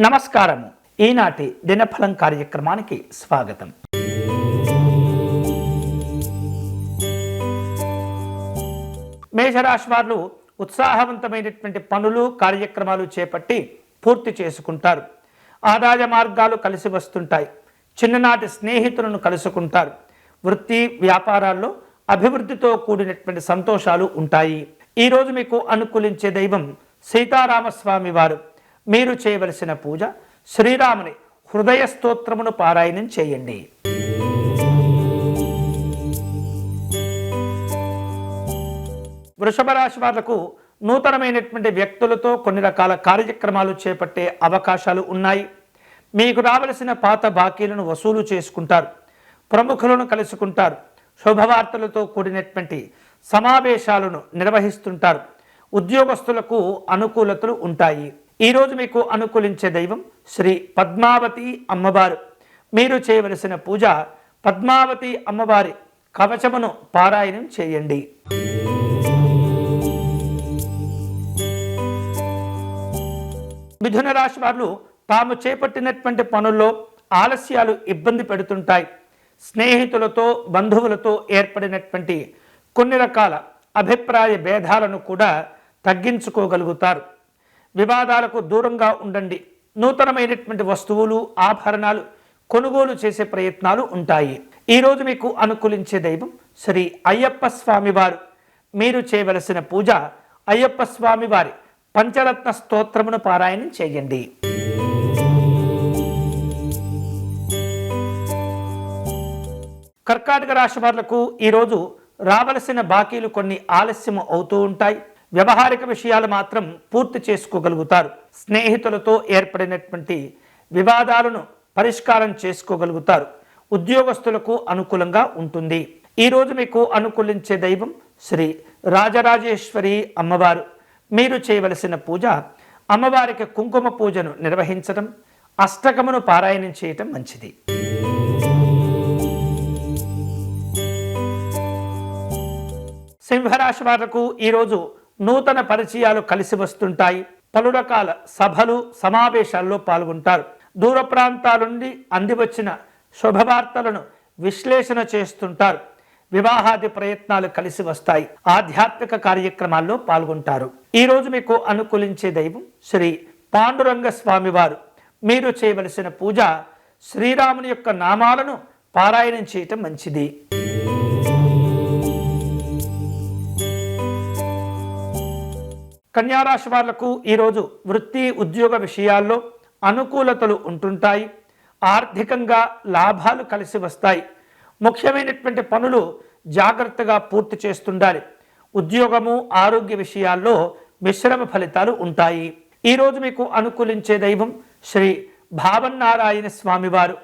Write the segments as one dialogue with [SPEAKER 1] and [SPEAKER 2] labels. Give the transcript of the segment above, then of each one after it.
[SPEAKER 1] నమస్కారం ఈనాటి దినఫలం కార్యక్రమానికి స్వాగతం. మేషరాశి వారు ఉత్సాహవంతమైనటువంటి పనులు కార్యక్రమాలు చేపట్టి పూర్తి చేసుకుంటారు. ఆదాయ మార్గాలు కలిసి వస్తుంటాయి. చిన్ననాటి స్నేహితులను కలుసుకుంటారు. వృత్తి వ్యాపారాల్లో అభివృద్ధితో కూడినటువంటి సంతోషాలు ఉంటాయి. ఈరోజు మీకు అనుకూలించే దైవం సీతారామస్వామి వారు. మీరు చేయవలసిన పూజ శ్రీరాముని హృదయ స్తోత్రమును పారాయణం చేయండి. వృషభ రాశి వాళ్ళకు నూతనమైనటువంటి వ్యక్తులతో కొన్ని రకాల కార్యక్రమాలు చేపట్టే అవకాశాలు ఉన్నాయి. మీకు రావలసిన పాత బాకీలను వసూలు చేసుకుంటారు. ప్రముఖులను కలుసుకుంటారు. శుభవార్తలతో కూడినటువంటి సమావేశాలను నిర్వహిస్తుంటారు. ఉద్యోగస్తులకు అనుకూలతలు ఉంటాయి. ఈరోజు మీకు అనుకూలించే దైవం శ్రీ పద్మావతి అమ్మవారు. మీరు చేయవలసిన పూజ పద్మావతి అమ్మవారి కవచమును పారాయణం చేయండి. మిథున రాశి వారు తాము చేపట్టినటువంటి పనుల్లో ఆలస్యాలు ఇబ్బంది పెడుతుంటాయి. స్నేహితులతో బంధువులతో ఏర్పడినటువంటి కొన్ని రకాల అభిప్రాయ భేదాలను కూడా తగ్గించుకోగలుగుతారు. వివాదాలకు దూరంగా ఉండండి. నూతనమైనటువంటి వస్తువులు ఆభరణాలు కొనుగోలు చేసే ప్రయత్నాలు ఉంటాయి. ఈరోజు మీకు అనుకూలించే దైవం శ్రీ అయ్యప్ప స్వామివారు. మీరు చేయవలసిన పూజ అయ్యప్ప స్వామివారి పంచరత్న స్తోత్రమును పారాయణం చేయండి. కర్కాటక రాశి వారులకు ఈరోజు రావలసిన బాకీలు కొన్ని ఆలస్యం అవుతూ ఉంటాయి. వ్యవహారిక విషయాలు మాత్రం పూర్తి చేసుకోగలుగుతారు. స్నేహితులతో ఏర్పడినటువంటి వివాదాలను పరిష్కారం చేసుకోగలుగుతారు. ఉద్యోగస్తులకు అనుకూలంగా ఉంటుంది. ఈరోజు మీకు అనుకూలించే దైవం శ్రీ రాజరాజేశ్వరి అమ్మవారు. మీరు చేయవలసిన పూజ అమ్మవారికి కుంకుమ పూజను నిర్వహించడం అష్టకమును పారాయణం చేయటం మంచిది. సింహరాశి వాళ్ళకు ఈరోజు నూతన పరిచయాలు కలిసి వస్తుంటాయి. పలు రకాల సభలు సమావేశాల్లో పాల్గొంటారు. దూర ప్రాంతాల నుండి అందివచ్చిన శుభవార్తలను విశ్లేషణ చేస్తుంటారు. వివాహాది ప్రయత్నాలు కలిసి వస్తాయి. ఆధ్యాత్మిక కార్యక్రమాల్లో పాల్గొంటారు. ఈరోజు మీకు అనుకూలించే దైవం శ్రీ పాండురంగ స్వామివారు మీరు చేయవలసిన పూజ శ్రీరాముని యొక్క నామాలను పారాయణం చేయటం మంచిది. కన్యారాశి వాళ్ళకు ఈరోజు వృత్తి ఉద్యోగ విషయాల్లో అనుకూలతలు ఉంటుంటాయి. ఆర్థికంగా లాభాలు కలిసి వస్తాయి. ముఖ్యమైనటువంటి పనులు జాగ్రత్తగా పూర్తి చేస్తుండాలి. ఉద్యోగము ఆరోగ్య విషయాల్లో మిశ్రమ ఫలితాలు ఉంటాయి. ఈరోజు మీకు అనుకూలించే దైవం శ్రీ భావన్నారాయణ స్వామివారు.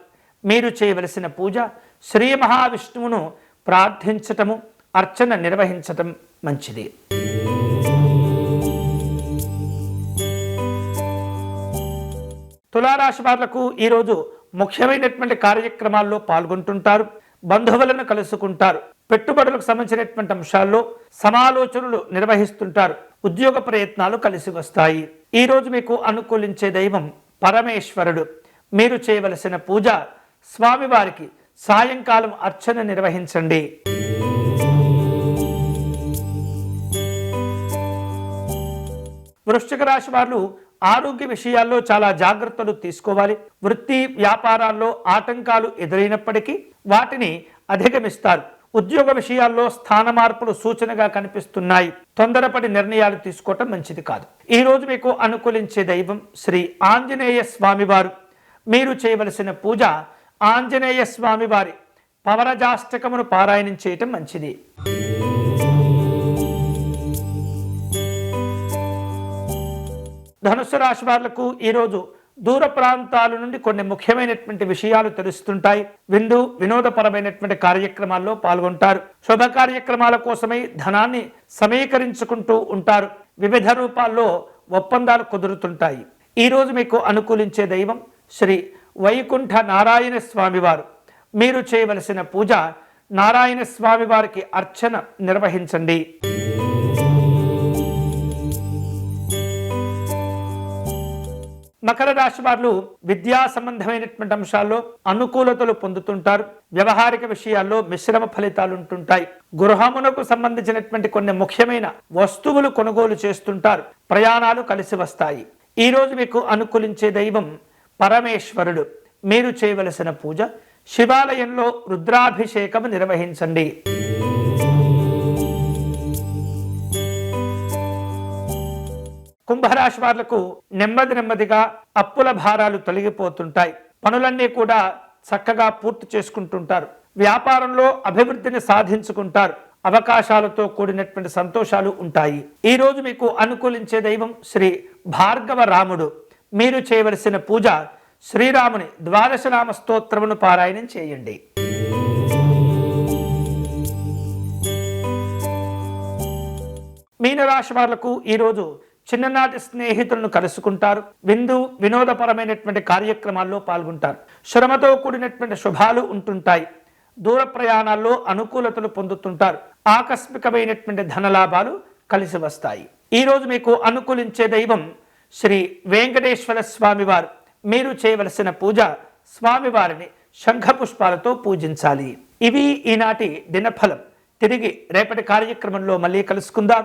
[SPEAKER 1] మీరు చేయవలసిన పూజ శ్రీ మహావిష్ణువును ప్రార్థించటము అర్చన నిర్వహించటం మంచిది. తులారాశి వాళ్ళకు ఈరోజు ముఖ్యమైనటువంటి కార్యక్రమాల్లో పాల్గొంటుంటారు బంధువులను కలుసుకుంటారు పెట్టుబడులకు సంబంధించినటువంటి అంశాల్లో సమాలోచనలు నిర్వహిస్తుంటారు ఉద్యోగ ప్రయత్నాలు కలిసి వస్తాయి. ఈరోజు మీకు అనుకూలించే దైవం పరమేశ్వరుడు. మీరు చేయవలసిన పూజ స్వామివారికి సాయంకాలం అర్చన నిర్వహించండి. వృశ్చిక రాశి వారు ఆరోగ్య విషయాల్లో చాలా జాగ్రత్తలు తీసుకోవాలి. వృత్తి వ్యాపారాల్లో ఆటంకాలు ఎదురైనప్పటికీ వాటిని అధిగమిస్తారు. ఉద్యోగ విషయాల్లో స్థాన మార్పులు సూచనగా కనిపిస్తున్నాయి. తొందరపడి నిర్ణయాలు తీసుకోవటం మంచిది కాదు. ఈ రోజు మీకు అనుకూలించే దైవం శ్రీ ఆంజనేయ స్వామివారు. మీరు చేయవలసిన పూజ ఆంజనేయ స్వామివారి పవరజాష్టకమును పారాయణం చేయటం మంచిది. ధనుసు రాశి వాళ్ళకు ఈరోజు దూర ప్రాంతాల నుండి కొన్ని ముఖ్యమైనటువంటి విషయాలు తెలుస్తుంటాయి. విందు వినోదపరమైనటువంటి కార్యక్రమాల్లో పాల్గొంటారు. శుభ కార్యక్రమాల కోసమై ధనాన్ని సమీకరించుకుంటూ ఉంటారు. వివిధ రూపాల్లో ఒప్పందాలు కుదురుతుంటాయి. ఈరోజు మీకు అనుకూలించే దైవం శ్రీ వైకుంఠ నారాయణ స్వామివారు మీరు చేయవలసిన పూజ నారాయణ స్వామివారికి అర్చన నిర్వహించండి. మకర రాశి వారు విద్యా సంబంధమైనటువంటి అంశాల్లో అనుకూలతలు పొందుతుంటారు. వ్యవహారిక విషయాల్లో మిశ్రమ ఫలితాలు ఉంటుంటాయి. గృహమునకు సంబంధించినటువంటి కొన్ని ముఖ్యమైన వస్తువులు కొనుగోలు చేస్తుంటారు. ప్రయాణాలు కలిసి వస్తాయి. ఈ రోజు మీకు అనుకూలించే దైవం పరమేశ్వరుడు. మీరు చేయవలసిన పూజ శివాలయంలో రుద్రాభిషేకం నిర్వహించండి. కుంభరాశి వాళ్ళకు నెమ్మది నెమ్మదిగా అప్పుల భారాలు తొలగిపోతుంటాయి. పనులన్నీ కూడా చక్కగా పూర్తి చేసుకుంటుంటారు. వ్యాపారంలో అభివృద్ధిని సాధించుకుంటారు. అవకాశాలతో కూడినటువంటి సంతోషాలు ఉంటాయి. ఈరోజు మీకు అనుకూలించే దైవం శ్రీ భార్గవ రాముడు. మీరు చేయవలసిన పూజ శ్రీరాముని ద్వాదశనామ స్తోత్రమును పారాయణం చేయండి. మీనరాశి వాళ్ళకు ఈరోజు చిన్ననాటి స్నేహితులను కలుసుకుంటారు. విందు వినోదపరమైనటువంటి కార్యక్రమాల్లో పాల్గొంటారు. శ్రమతో కూడినటువంటి శుభాలు ఉంటుంటాయి. దూర ప్రయాణాల్లో అనుకూలతలు పొందుతుంటారు. ఆకస్మికమైనటువంటి ధనలాభాలు కలిసి వస్తాయి. ఈరోజు మీకు అనుకూలించే దైవం శ్రీ వెంకటేశ్వర స్వామివారు. మీరు చేయవలసిన పూజ స్వామివారిని శంఖపుష్పాలతో పూజించాలి. ఇవి ఈనాటి దినఫలం. తిరిగి రేపటి కార్యక్రమంలో మళ్ళీ కలుసుకుందాం.